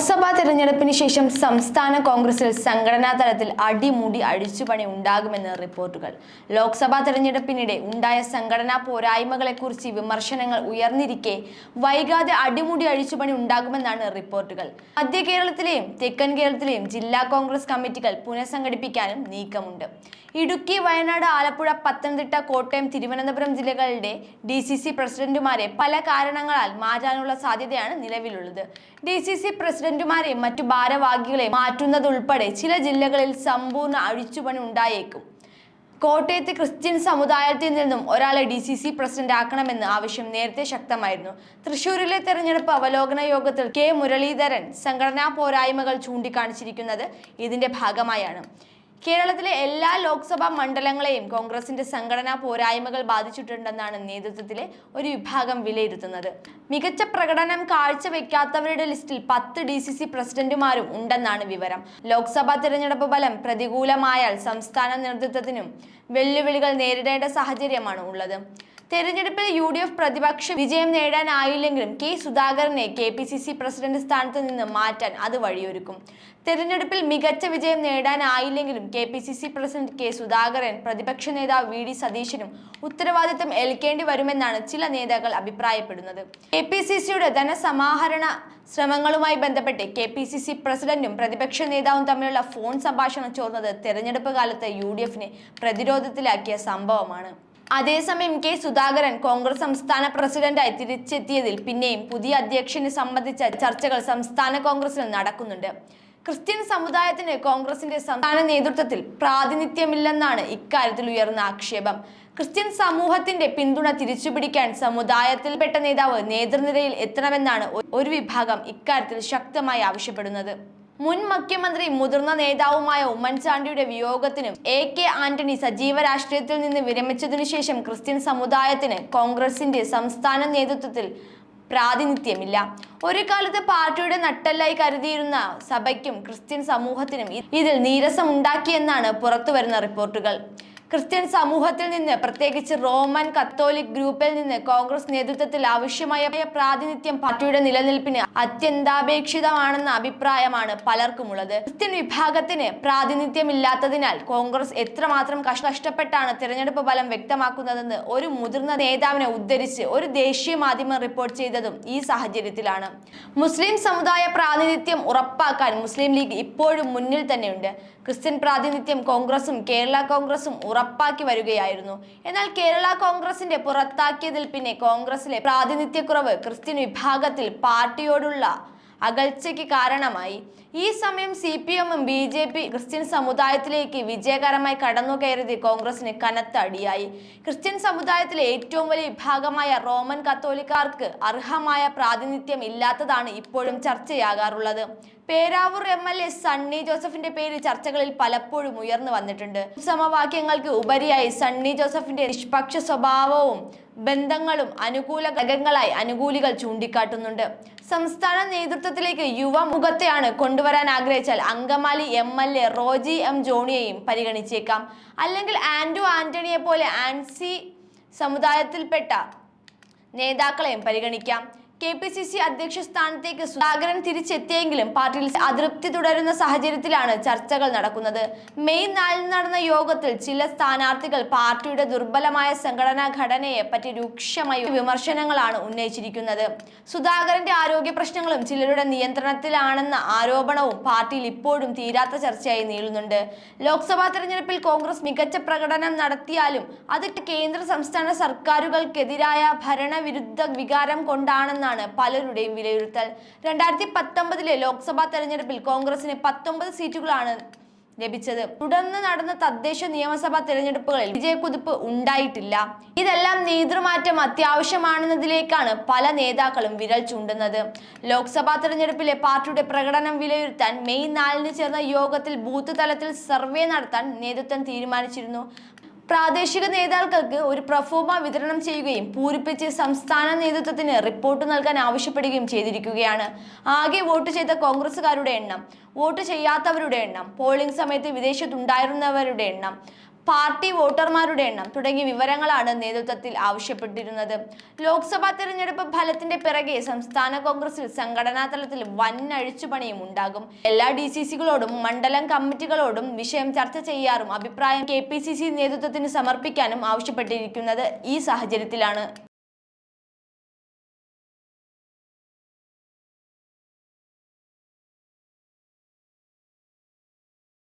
ലോക്സഭാ തെരഞ്ഞെടുപ്പിന് ശേഷം സംസ്ഥാന കോൺഗ്രസിൽ സംഘടനാ തലത്തിൽ അടിമുടി അഴിച്ചുപണി ഉണ്ടാകുമെന്ന് റിപ്പോർട്ടുകൾ. ലോക്സഭാ തെരഞ്ഞെടുപ്പിനിടെ ഉണ്ടായ സംഘടനാ പോരായ്മകളെക്കുറിച്ച് വിമർശനങ്ങൾ ഉയർന്നിരിക്കെ വൈകാതെ അടിമുടി അഴിച്ചുപണി ഉണ്ടാകുമെന്നാണ് റിപ്പോർട്ടുകൾ. മധ്യ കേരളത്തിലെയും തെക്കൻ കേരളത്തിലെയും ജില്ലാ കോൺഗ്രസ് കമ്മിറ്റികൾ പുനഃസംഘടിപ്പിക്കാനും നീക്കമുണ്ട്. ഇടുക്കി വയനാട് ആലപ്പുഴ പത്തനംതിട്ട കോട്ടയം തിരുവനന്തപുരം ജില്ലകളുടെ ഡി സി സി പ്രസിഡന്റുമാരെ പല കാരണങ്ങളാൽ മാറ്റാനുള്ള സാധ്യതയാണ് നിലവിലുള്ളത്. ഡി സി സി പ്രസിഡന്റുമാരെ മറ്റു ഭാരവാഹികളെ മാറ്റുന്നതുൾപ്പെടെ ചില ജില്ലകളിൽ സമ്പൂർണ അഴിച്ചുപണി ഉണ്ടായേക്കും. കോട്ടയത്ത് ക്രിസ്ത്യൻ സമുദായത്തിൽ നിന്നും ഒരാളെ ഡി സി സി പ്രസിഡന്റ് ആക്കണമെന്ന് ആവശ്യം നേരത്തെ ശക്തമായിരുന്നു. തൃശൂരിലെ തെരഞ്ഞെടുപ്പ് അവലോകന യോഗത്തിൽ കെ മുരളീധരൻ സംഘടനാ പോരായ്മകൾ ചൂണ്ടിക്കാണിച്ചിരിക്കുന്നത് ഇതിന്റെ ഭാഗമായാണ്. കേരളത്തിലെ എല്ലാ ലോക്സഭാ മണ്ഡലങ്ങളെയും കോൺഗ്രസിന്റെ സംഘടനാ പോരായ്മകൾ ബാധിച്ചിട്ടുണ്ടെന്നാണ് നേതൃത്വത്തിലെ ഒരു വിഭാഗം വിലയിരുത്തുന്നത്. മികച്ച പ്രകടനം കാഴ്ചവെക്കാത്തവരുടെ ലിസ്റ്റിൽ പത്ത് ഡി സി സി പ്രസിഡന്റുമാരും ഉണ്ടെന്നാണ് വിവരം. ലോക്സഭാ തിരഞ്ഞെടുപ്പ് ഫലം പ്രതികൂലമായാൽ സംസ്ഥാന നേതൃത്വത്തിനും വെല്ലുവിളികൾ നേരിടേണ്ട സാഹചര്യമാണ് ഉള്ളത്. തെരഞ്ഞെടുപ്പിൽ യു ഡി എഫ് പ്രതിപക്ഷം വിജയം നേടാനായില്ലെങ്കിലും കെ സുധാകരനെ K P C C president സ്ഥാനത്ത് നിന്ന് മാറ്റാൻ അത് വഴിയൊരുക്കും. തെരഞ്ഞെടുപ്പിൽ മികച്ച വിജയം നേടാനായില്ലെങ്കിലും K P C C president K Sudhakaran പ്രതിപക്ഷ നേതാവ് വി ഡി സതീശനും ഉത്തരവാദിത്തം ഏൽക്കേണ്ടി വരുമെന്നാണ് ചില നേതാക്കൾ അഭിപ്രായപ്പെടുന്നത്. കെ പി സി സിയുടെ ധനസമാഹരണ ശ്രമങ്ങളുമായി ബന്ധപ്പെട്ട് കെ പി സി സി പ്രസിഡന്റും പ്രതിപക്ഷ നേതാവും തമ്മിലുള്ള ഫോൺ സംഭാഷണം ചോർന്നത് തെരഞ്ഞെടുപ്പ് കാലത്ത് യു ഡി എഫിനെ പ്രതിരോധത്തിലാക്കിയ സംഭവമാണ്. അതേസമയം കെ. സുധാകരൻ കോൺഗ്രസ് സംസ്ഥാന പ്രസിഡന്റായി തിരിച്ചെത്തിയതിൽ പിന്നെയും പുതിയ അധ്യക്ഷനെ സംബന്ധിച്ച ചർച്ചകൾ സംസ്ഥാന കോൺഗ്രസിൽ നടക്കുന്നുണ്ട്. ക്രിസ്ത്യൻ സമുദായത്തിന് കോൺഗ്രസിന്റെ സംസ്ഥാന നേതൃത്വത്തിൽ പ്രാതിനിധ്യമില്ലെന്നാണ് ഇക്കാര്യത്തിൽ ഉയർന്ന ആക്ഷേപം. ക്രിസ്ത്യൻ സമൂഹത്തിന്റെ പിന്തുണ തിരിച്ചുപിടിക്കാൻ സമുദായത്തിൽപ്പെട്ട നേതാവ് നേതൃനിരയിൽ എത്തണമെന്നാണ് ഒരു വിഭാഗം ഇക്കാര്യത്തിൽ ശക്തമായി ആവശ്യപ്പെടുന്നത്. മുൻ മുഖ്യമന്ത്രി മുതിർന്ന നേതാവുമായ ഉമ്മൻചാണ്ടിയുടെ വിയോഗത്തിനും എ കെ ആന്റണി സജീവ രാഷ്ട്രീയത്തിൽ നിന്ന് വിരമിച്ചതിനു ശേഷം ക്രിസ്ത്യൻ സമുദായത്തിന് കോൺഗ്രസിന്റെ സംസ്ഥാന നേതൃത്വത്തിൽ പ്രാതിനിധ്യമില്ല. ഒരു കാലത്ത് പാർട്ടിയുടെ നട്ടെല്ലായി കരുതിയിരുന്ന സഭയ്ക്കും ക്രിസ്ത്യൻ സമൂഹത്തിനും ഇതിൽ നീരസം ഉണ്ടാക്കിയെന്നാണ് പുറത്തുവരുന്ന റിപ്പോർട്ടുകൾ. ക്രിസ്ത്യൻ സമൂഹത്തിൽ നിന്ന് പ്രത്യേകിച്ച് റോമൻ കത്തോലിക് ഗ്രൂപ്പിൽ നിന്ന് കോൺഗ്രസ് നേതൃത്വത്തിൽ ആവശ്യമായ പ്രാതിനിധ്യം പാർട്ടിയുടെ നിലനിൽപ്പിന് അത്യന്താപേക്ഷിതമാണെന്ന അഭിപ്രായമാണ് പലർക്കുമുള്ളത്. ക്രിസ്ത്യൻ വിഭാഗത്തിന് പ്രാതിനിധ്യം പ്രാതിനിധ്യമില്ലാത്തതിനാൽ കോൺഗ്രസ് എത്രമാത്രം കഷ്- കഷ്ടപ്പെട്ടാണ് തിരഞ്ഞെടുപ്പ് ഫലം വ്യക്തമാക്കുന്നതെന്ന് ഒരു മുതിർന്ന നേതാവിനെ ഉദ്ധരിച്ച് ഒരു ദേശീയ മാധ്യമം റിപ്പോർട്ട് ചെയ്തതും ഈ സാഹചര്യത്തിലാണ്. മുസ്ലിം സമുദായ പ്രാതിനിധ്യം ഉറപ്പാക്കാൻ മുസ്ലിം ലീഗ് ഇപ്പോഴും മുന്നിൽ തന്നെയുണ്ട്. ക്രിസ്ത്യൻ പ്രാതിനിധ്യം കോൺഗ്രസും കേരള കോൺഗ്രസും ഉറപ്പാക്കി വരികയായിരുന്നു. എന്നാൽ കേരള കോൺഗ്രസിന്റെ പുറത്താക്കിയതിൽ പിന്നെ കോൺഗ്രസിലെ പ്രാതിനിധ്യക്കുറവ് ക്രിസ്ത്യൻ വിഭാഗത്തിൽ പാർട്ടിയോടുള്ള അകൽച്ചയ്ക്ക് കാരണമായി. ഈ സമയം സി പി എമ്മും ബി ജെ പി ക്രിസ്ത്യൻ സമുദായത്തിലേക്ക് വിജയകരമായി കടന്നു കയറിയത് കോൺഗ്രസിന് കനത്ത അടിയായി. ക്രിസ്ത്യൻ സമുദായത്തിലെ ഏറ്റവും വലിയ വിഭാഗമായ റോമൻ കത്തോലിക്കാർക്ക് അർഹമായ പ്രാതിനിധ്യം ഇല്ലാത്തതാണ് ഇപ്പോഴും ചർച്ചയാകാറുള്ളത്. Peravoor M L A Sunny ജോസഫിന്റെ പേര് ചർച്ചകളിൽ പലപ്പോഴും ഉയർന്നു വന്നിട്ടുണ്ട്. സമവാക്യങ്ങൾക്ക് ഉപരിയായി സണ്ണി ജോസഫിന്റെ നിഷ്പക്ഷ സ്വഭാവവും ബന്ധങ്ങളും അനുകൂല ഘടകങ്ങളായി അനുകൂലികൾ ചൂണ്ടിക്കാട്ടുന്നുണ്ട്. സംസ്ഥാന നേതൃത്വത്തിലേക്ക് യുവമുഖത്തെയാണ് കൊണ്ടുവരാൻ ആഗ്രഹിച്ചാൽ Angamaly M L A Roji M ജോണിയെയും പരിഗണിച്ചേക്കാം. അല്ലെങ്കിൽ ആൻഡു ആന്റണിയെ പോലെ ആൻസി സമുദായത്തിൽപ്പെട്ട നേതാക്കളെയും പരിഗണിക്കാം. കെ പി സി സി അധ്യക്ഷ സ്ഥാനത്തേക്ക് സുധാകരൻ തിരിച്ചെത്തിയെങ്കിലും പാർട്ടിയിൽ അതൃപ്തി തുടരുന്ന സാഹചര്യത്തിലാണ് ചർച്ചകൾ നടക്കുന്നത്. മെയ് നാലിന് നടന്ന യോഗത്തിൽ ചില സ്ഥാനാർത്ഥികൾ പാർട്ടിയുടെ ദുർബലമായ സംഘടനാ ഘടനയെ പറ്റി രൂക്ഷമായ വിമർശനങ്ങളാണ് ഉന്നയിച്ചിരിക്കുന്നത്. സുധാകരന്റെ ആരോഗ്യ പ്രശ്നങ്ങളും ചിലരുടെ നിയന്ത്രണത്തിലാണെന്ന ആരോപണവും പാർട്ടിയിൽ ഇപ്പോഴും തീരാത്ത ചർച്ചയായി നീളുന്നുണ്ട്. ലോക്സഭാ തെരഞ്ഞെടുപ്പിൽ കോൺഗ്രസ് മികച്ച പ്രകടനം നടത്തിയാലും അത് കേന്ദ്ര സംസ്ഥാന സർക്കാരുകൾക്കെതിരായ ഭരണവിരുദ്ധ വികാരം കൊണ്ടാണെന്നാണ് പലരുടെയും വിലയിരുത്തൽ. രണ്ടായിരത്തി പത്തൊമ്പതിലെ ലോക്സഭാ തെരഞ്ഞെടുപ്പിൽ കോൺഗ്രസിന് പത്തൊമ്പത് സീറ്റുകളാണ് ലഭിച്ചത്. തുടർന്ന് നടന്ന തദ്ദേശ നിയമസഭാ തെരഞ്ഞെടുപ്പുകളിൽ വിജയക്കുതിപ്പ് ഉണ്ടായിട്ടില്ല. ഇതെല്ലാം നേതൃമാറ്റം അത്യാവശ്യമാണെന്നതിലേക്കാണ് പല നേതാക്കളും വിരൽ ചൂണ്ടുന്നത്. ലോക്സഭാ തെരഞ്ഞെടുപ്പിലെ പാർട്ടിയുടെ പ്രകടനം വിലയിരുത്താൻ മെയ് നാലിന് ചേർന്ന യോഗത്തിൽ ബൂത്ത് തലത്തിൽ സർവേ നടത്താൻ നേതൃത്വം തീരുമാനിച്ചിരുന്നു. പ്രാദേശിക നേതാക്കൾക്ക് ഒരു പ്രഫോമ വിതരണം ചെയ്യുകയും പൂരിപ്പിച്ച് സംസ്ഥാന നേതൃത്വത്തിന് റിപ്പോർട്ട് നൽകാൻ ആവശ്യപ്പെടുകയും ചെയ്തിരിക്കുകയാണ്. ആകെ വോട്ട് ചെയ്ത കോൺഗ്രസുകാരുടെ എണ്ണം വോട്ട് ചെയ്യാത്തവരുടെ എണ്ണം പോളിംഗ് സമയത്ത് വിദേശത്തുണ്ടായിരുന്നവരുടെ എണ്ണം പാർട്ടി വോട്ടർമാരുടെ എണ്ണം തുടങ്ങിയ വിവരങ്ങളാണ് നേതൃത്വത്തിൽ ആവശ്യപ്പെട്ടിരുന്നത്. ലോക്സഭാ തെരഞ്ഞെടുപ്പ് ഫലത്തിന്റെ പിറകെ സംസ്ഥാന കോൺഗ്രസിൽ സംഘടനാ തലത്തിൽ വൻ അഴിച്ചുപണിയും ഉണ്ടാകും. എല്ലാ ഡി സി സികളോടും മണ്ഡലം കമ്മിറ്റികളോടും വിഷയം ചർച്ച ചെയ്യാറും അഭിപ്രായം കെ പി സി സി നേതൃത്വത്തിന് സമർപ്പിക്കാനും ആവശ്യപ്പെട്ടിരിക്കുന്നത് ഈ സാഹചര്യത്തിലാണ്.